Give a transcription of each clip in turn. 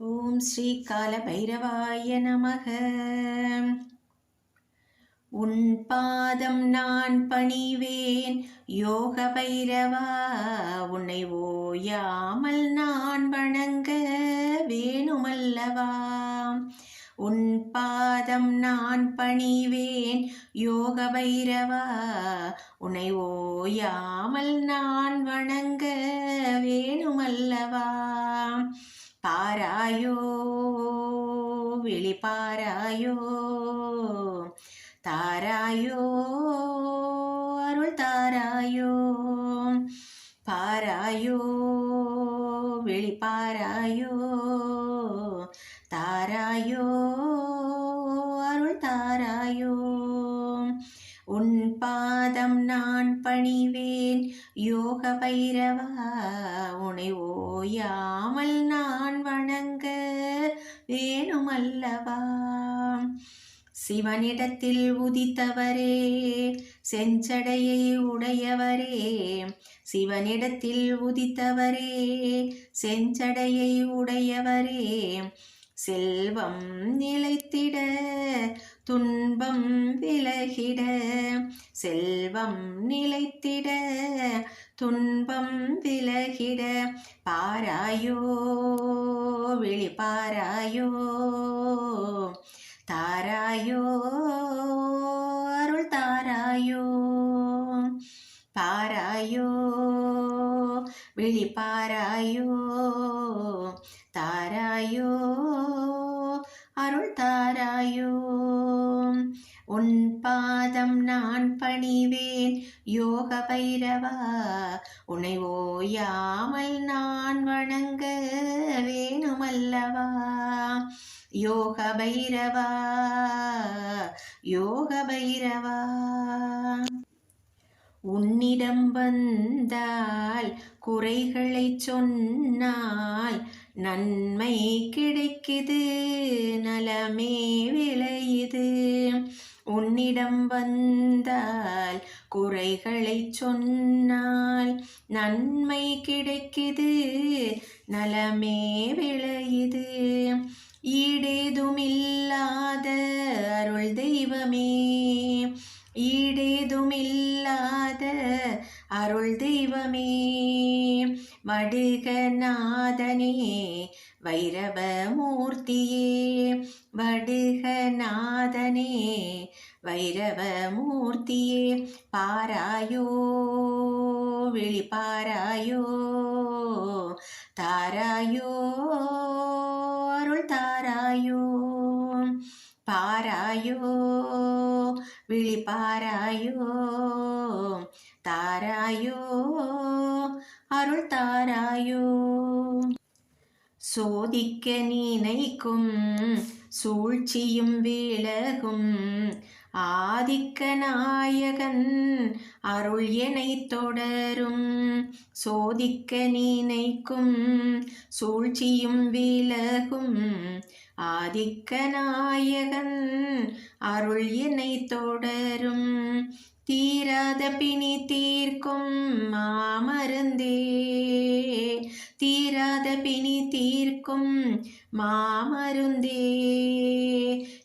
ஓம் ஸ்ரீ கால பைரவாய நமக. உன் பாதம் நான் பணிவேன் யோக பைரவா உன்னை ஓயாமல் நான் வணங்க வேணுமல்லவா. உன் பாதம் நான் பணிவேன் யோக பைரவா உன்னை ஓயாமல் நான் வணங்க பாராயோ விழிப்பாராயோ தாராயோ அருள் தாராயோ பாராயோ விழிப்பாராயோ தாராயோ அருள் தாராயோ உன் பாதம் நான் பணிவேன். யோக பைரவா உனை ஓயாமல் நான் வணங்க வேணுமல்லவா. சிவனிடத்தில் உதித்தவரே செஞ்சடையை உடையவரே. சிவனிடத்தில் உதித்தவரே செஞ்சடையை உடையவரே. செல்வம் நிலைத்திட துன்பம் விலகிட செல்வம் நிலைத்திட துன்பம் விலகிட பாராயோ விழி பாராயோ தாராயோ அருள் தாராயோ பாராயோ விழி பாராயோ தாராயோ பணிவேன் யோக பைரவா உனை ஓயாமல் நான் வணங்க வேணுமல்லவா? யோக பைரவா யோக பைரவா. உன்னிடம் வந்தால் குறைகளை சொன்னால் நன்மை கிடைக்குது நலமே விளை உன்னிடம் வந்தால் குறைகளை சொன்னால் நன்மை கிடைக்குது நலமே விளையுது. ஈடேதுமில்லாத அருள் தெய்வமே ஈடேதுமில்லாத அருள் தெய்வமே. வடுகநாதனே வைரவமூர்த்தியே வடுகநாதனே வைரவமூர்த்தியே பாராயோ விழிப்பாராயோ தாராயோ அருள் தாராயோ பாராயோ விழிப்பாராயோ தாராயோ அருள் தாராயோ சோதிக்க நினைக்கும் சூழ்ச்சியும் விலகும். ஆதிக்க நாயகன் அருள் எனை தொடரும். சோதிக்க நினைக்கும் சூழ்ச்சியும் விலகும். ஆதிக்க நாயகன் அருள் எனை தொடரும். தீராத பிணி தீர்க்கும் மாமருந்தே. தீராத பிணி தீர்க்கும் மாமருந்தே.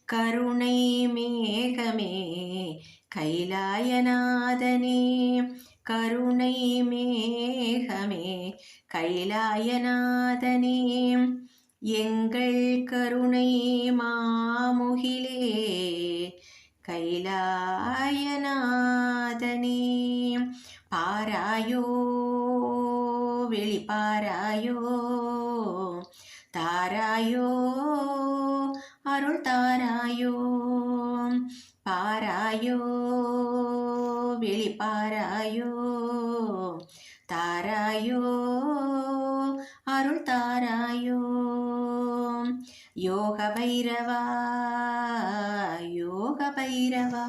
கருணை மேகமே கைலாயநாதனே. கருணை மேகமே கைலாயநாதனே. எங்கள் கருணை மாமுகிலே கைலாயநாதனே. பாராயோ வெளிப்பாராயோ தாராயோ அருள் தாராயோ பாராயோ வெளிப்பாராயோ தாராயோ அருள் தாராயோ யோக பைரவா யோக பைரவா